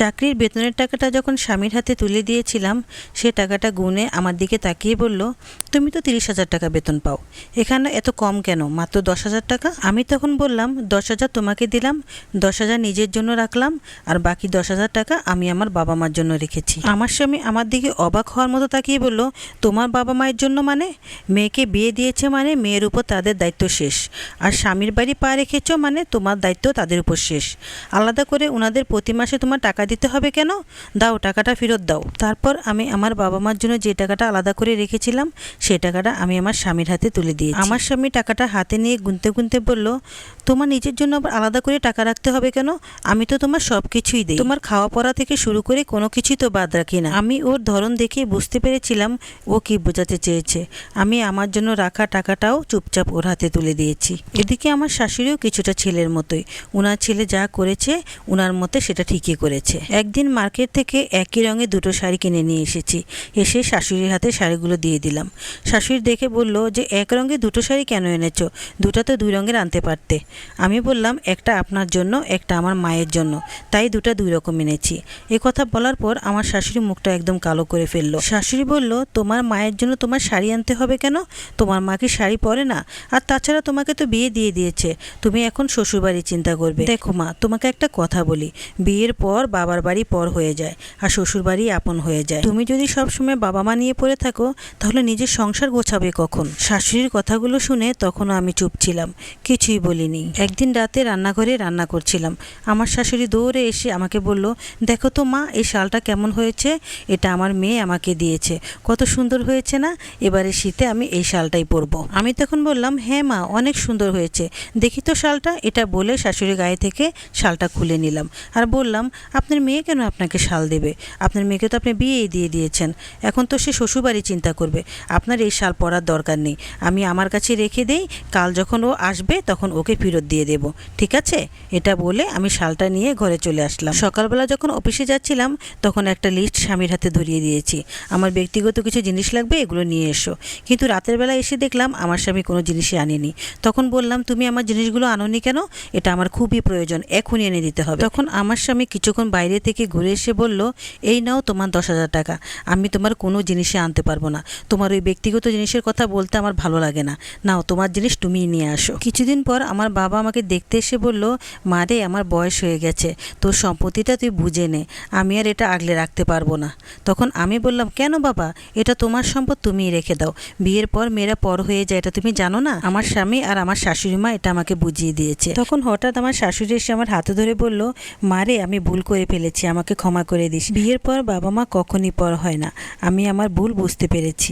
চাকরির বেতনের টাকাটা যখন স্বামীর হাতে তুলে দিয়েছিলাম, সে টাকাটা গুনে আমার দিকে তাকিয়ে বলল, তুমি তো তিরিশ হাজার টাকা বেতন পাও। এখানে এত কম কেন? মাত্র দশ হাজার টাকা? আমি তখন বললাম, দশ হাজার তোমাকে দিলাম, দশ হাজার নিজের জন্য রাখলাম, আর বাকি দশ হাজার টাকা আমি আমার বাবা মার জন্য রেখেছি। আমার স্বামী আমার দিকে অবাক হওয়ার মতো তাকিয়ে বলল, তোমার বাবা মায়ের জন্য মানে? মেয়েকে বিয়ে দিয়েছে মানে মেয়ের উপর তাদের দায়িত্ব শেষ, আর স্বামীর বাড়ি পা রেখেছ মানে তোমার দায়িত্ব তাদের উপর শেষ। আলাদা করে ওনাদের প্রতি মাসে তোমার টাকা দিতে হবে কেন? দাও, টাকাটা ফেরত দাও। তারপর আমি আমার বাবা মার জন্য যে টাকাটা আলাদা করে রেখেছিলাম সেই টাকাটা আমি আমার স্বামীর হাতে তুলে দিই আমার স্বামী টাকাটা হাতে নিয়ে গুনতে গুনতে বলল, তোমার নিজের জন্য আবার আলাদা করে টাকা রাখতে হবে কেন? আমি তো তোমার সব কিছুই দিই। তোমার খাওয়া পড়া থেকে শুরু করে কোনো কিছুই তো বাদ রাখি না। আমি ওর ধরন দেখে বুঝতে পেরেছিলাম, ও কি বোঝাতে চেয়েছে। আমি আমার জন্য রাখা টাকাটাও চুপচাপ ওর হাতে তুলে দিয়েছি। এদিকে আমার শাশুড়িও কিছুটা ছেলের মতোই। ওনার ছেলে যা করেছে ওনার মতে সেটা ঠিকই করেছে। একদিন মার্কেট থেকে একই রঙের দুটো শাড়ি কিনে নিয়ে এসেছি। এসে শাশুড়ির হাতে শাড়িগুলো দিয়ে দিলাম। শাশুড়ি দেখে বলল যে, এক রঙের দুটো শাড়ি কেন এনেছো? দুটো তো দুই রঙের আনতে পারতে। আমি বললাম, একটা আপনার জন্য, একটা আমার মায়ের জন্য। তাই দুটো দুই রকম এনেছি। এ কথা বলার পর আমার শাশুড়ি মুখটা একদম কালো করে ফেলল। শাশুড়ি বলল, তোমার মায়ের জন্য তোমার শাড়ি আনতে হবে কেন? তোমার মা কি শাড়ি পরে না? আর তাছাড়া তোমাকে তো বিয়ে দিয়ে দিয়েছে। তুমি এখন শ্বশুরবাড়ি চিন্তা করবে। দেখো মা, তোমাকে একটা কথা বলি। বিয়ের পর বাবার বাড়ি পর হয়ে যায় আর শ্বশুর বাড়ি আপন হয়ে যায়। তুমি যদি সবসময় বাবা মা নিয়ে পড়ে থাকো, তাহলে নিজের সংসার গোছাবে কখন? শাশুড়ির কথাগুলো শুনে তখনও আমি চুপ ছিলাম, কিছুই বলিনি। একদিন রাতে রান্নাঘরে রান্না করছিলাম। আমার শাশুড়ি দৌড়ে এসে আমাকে বলল, দেখো তো মা, এই শালটা কেমন হয়েছে? এটা আমার মেয়ে আমাকে দিয়েছে। কত সুন্দর হয়েছে না? এবারে শীতে আমি এই শালটাই পরবো। আমি তখন বললাম হ্যাঁ মা, অনেক সুন্দর হয়েছে। দেখি তো শালটা। এটা বলে শাশুড়ি গায়ে থেকে শালটা খুলে নিলাম। আর বললাম আপনার মেয়ে কেন আপনাকে শাল দেবে? আপনার মেয়েকে তো আপনি বিয়েই দিয়ে দিয়েছেন। এখন তো সে শ্বশুরবাড়ি চিন্তা করবে। আপনার এই শাল পরার দরকার নেই। আমি আমার কাছে রেখে দেই, কাল যখন ও আসবে তখন ওকে ফেরত দিয়ে দেব। ঠিক আছে? এটা বলে আমি শালটা নিয়ে ঘরে চলে আসলাম। সকালবেলা যখন অফিসে যাচ্ছিলাম, তখন একটা লিস্ট স্বামীর হাতে ধরিয়ে দিয়েছি। আমার ব্যক্তিগত কিছু জিনিস লাগবে, এগুলো নিয়ে এসো। কিন্তু রাতের বেলা এসে দেখলাম, আমার স্বামী কোনো জিনিসই আনেনি। তখন বললাম, তুমি আমার জিনিসগুলো আনোনি কেন? এটা আমার খুবই প্রয়োজন। এখনই এনে দিতে হবে। তখন আমার স্বামী কিছুক্ষণ বাইরে থেকে ঘুরে এসে বলল, এই নাও তোমার দশ হাজার টাকা। আমি তোমার কোনো জিনিসে আনতে পারব না। তোমার ওই ব্যক্তিগত জিনিসের কথা বলতে আমার ভালো লাগে না। নাও, তোমার জিনিস তুমিই নিয়ে আসো। কিছুদিন পর আমার বাবা আমাকে দেখতে এসে বলল, মা রে, আমার বয়স হয়ে গেছে। তোর সম্পত্তিটা তুই বুঝে নে। আমি আর এটা আগলে রাখতে পারব না। তখন আমি বললাম, কেন বাবা? এটা তোমার সম্পদ, তুমিই রেখে দাও। বিয়ের পর মেয়েরা পর হয়ে যায়, এটা তুমি জানো না? আমার স্বামী আর আমার শাশুড়ি মা এটা আমাকে বুঝিয়ে দিয়েছে। তখন হঠাৎ আমার শাশুড়ি এসে আমার হাতে ধরে বলল মারে আমি ভুল করে ফেলেছি আমাকে ক্ষমা করে দিস। বিয়ের পর বাবা মা কখনই পর হয় না। আমি আমার ভুল বুঝতে পেরেছি।